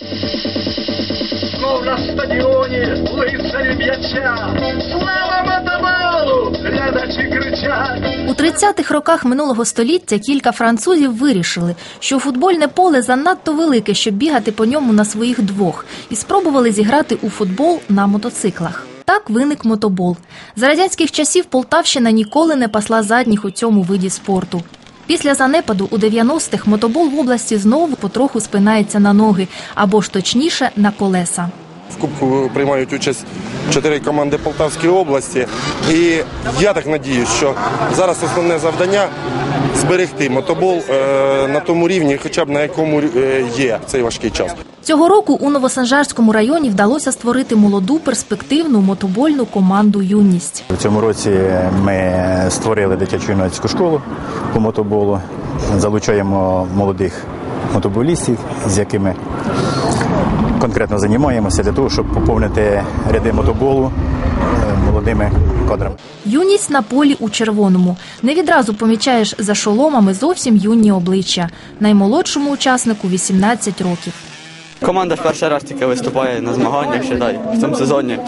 Знов на стадіоні лицарі м'яча. Слава Матабалу! Глядачі кричать. У 30-х роках минулого століття кілька французів вирішили, що футбольне поле занадто велике, щоб бігати по ньому на своїх двох, і спробували зіграти у футбол на мотоциклах. Так виник мотобол. За радянських часів Полтавщина ніколи не пасла задніх у цьому виді спорту. Після занепаду у 90-х мотобол в області знову потроху спинається на ноги, або ж точніше на колеса. В Кубку приймають участь чотири команди Полтавської області. І я так надію, що зараз основне завдання зберегти мотобол е, на тому рівні, хоча б на якому е, є цей важкий час. Цього року у Новосанжарському районі вдалося створити молоду перспективну мотобольну команду Юність. У цьому році ми створили дитячу юнацьку школу по мотоболу. Залучаємо молодих мотоболістів, з якими конкретно займаємося для того, щоб поповнити ряди мотоболу е, молодими кадрами. Юність на полі у червоному. Не відразу помічаєш за шоломами зовсім юні обличчя. Наймолодшому учаснику 18 років. Команда в перший раз тільки виступає на змаганнях, считай, в цьому сезоні.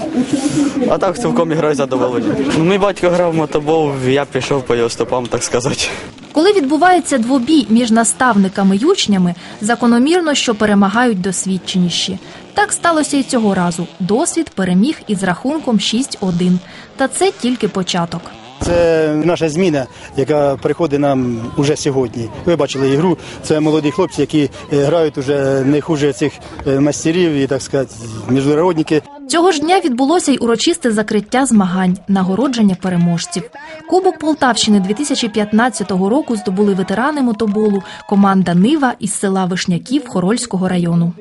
А так цілком ігрою задоволені. Ну, Мій батько грав в мотобол, я пішов по його стопам, так сказати. Коли відбувається двобій між наставниками й учнями, закономірно, що перемагають досвідченіші. Так сталося і цього разу. Досвід переміг із рахунком 6-1. Та це тільки початок. Це наша зміна, яка приходить нам уже сьогодні. Ви бачили ігру. Це молоді хлопці, які е, грають уже не хуже цих е, мастерів і так сказати, міжнародники. Цього ж дня відбулося й урочисте закриття змагань, нагородження переможців. Кубок Полтавщини 2015 року здобули ветерани мотоболу, команда Нива із села Вишняків Хорольського району.